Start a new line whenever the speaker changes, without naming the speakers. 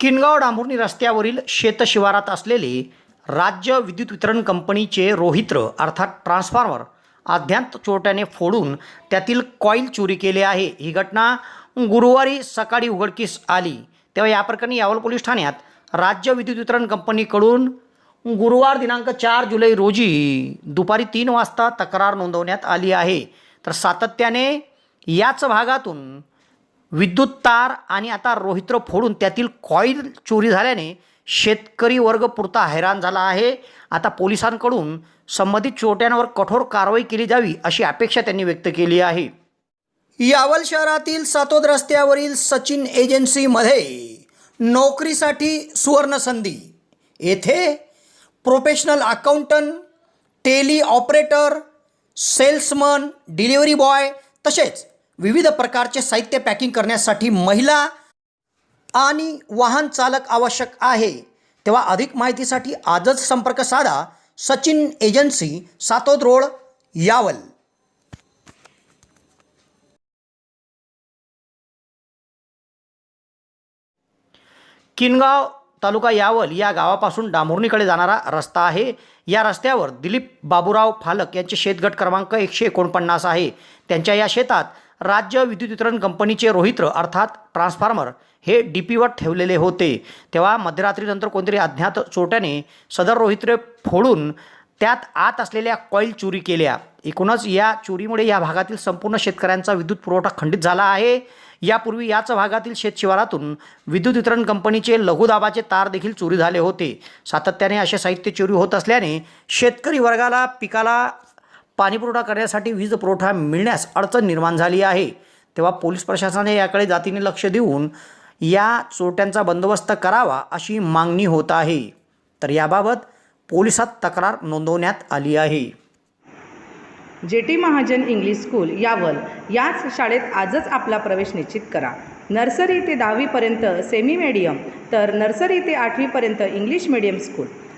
किनगाव डांभुर्णी रस्त्यावरील शेतशिवारात असलेले राज्य विद्युत वितरण कंपनीचे रोहित्र अर्थात ट्रान्सफॉर्मर अज्ञात चोरट्याने फोडून त्यातील कॉईल चोरी केले आहे. ही घटना गुरुवारी सकाळी उघडकीस आली. तेव्हा या प्रकरणी यावल पोलीस ठाण्यात राज्य विद्युत वितरण कंपनीकडून गुरुवार दिनांक चार जुलै रोजी दुपारी तीन वाजता तक्रार नोंदवण्यात आली आहे. तर सातत्याने याच भागातून विद्युत तार आणि आता रोहित्र फोडून त्यातील कॉईल चोरी झाल्याने शेतकरी वर्ग पुरता हैराण झाला आहे. आता पोलिसांकडून संबंधित चोरट्यांवर कठोर कारवाई केली जावी अशी अपेक्षा त्यांनी व्यक्त केली आहे. यावल शहरातील सातोद रस्त्यावरील सचिन एजन्सीमध्ये नोकरीसाठी सुवर्ण संधी येथे professional accountant Tally operator salesman delivery boy तसेच विविध प्रकारचे साहित्य पॅकिंग करण्यासाठी महिला आणि वाहन चालक आवश्यक आहे. तेव्हा अधिक माहितीसाठी आजच संपर्क साधा सचिन एजन्सी सातोद रोड यावल. किनगाव तालुका यावल या गावापासून डांभुर्णीकडे जाणारा रस्ता आहे. या रस्त्यावर दिलीप बाबूराव फालक यांचे शेतगट क्रमांक एकशे एकोणपन्नास आहे. त्यांच्या या शेतात राज्य विद्युत वितरण कंपनीचे रोहित्र अर्थात ट्रान्सफॉर्मर हे डी पीवर ठेवलेले होते. तेव्हा मध्यरात्रीनंतर कोणतरी अज्ञात चोरट्याने सदर रोहित्र फोडून त्यात आत असलेल्या कॉईल चोरी केल्या. एकूणच या चोरीमुळे या भागातील संपूर्ण शेतकऱ्यांचा विद्युत पुरवठा खंडित झाला आहे. यापूर्वी याच भागातील शेतशिवारातून विद्युत वितरण कंपनीचे लघुदाबाचे तार देखील चोरी झाले होते. सातत्याने असे साहित्य चोरी होत असल्याने शेतकरी वर्गाला पिकाला पाणीपुरवठा करण्यासाठी वीज पुरवठा मिळण्यास अडचण निर्माण झाली आहे. तेव्हा पोलीस प्रशासनाने याकडे जातीने लक्ष देऊन या चोरट्यांचा बंदोबस्त करावा अशी मागणी होत आहे. तर याबाबत पोलिसात तक्रार नोंदवण्यात आली आहे.
J T Mahajan English school Yawal याच शाळेत आजच आपला प्रवेश निश्चित करा. नर्सरी ते दहावीपर्यंत सेमी मीडियम तर नर्सरी ते आठवीपर्यंत इंग्लिश मीडियम स्कूल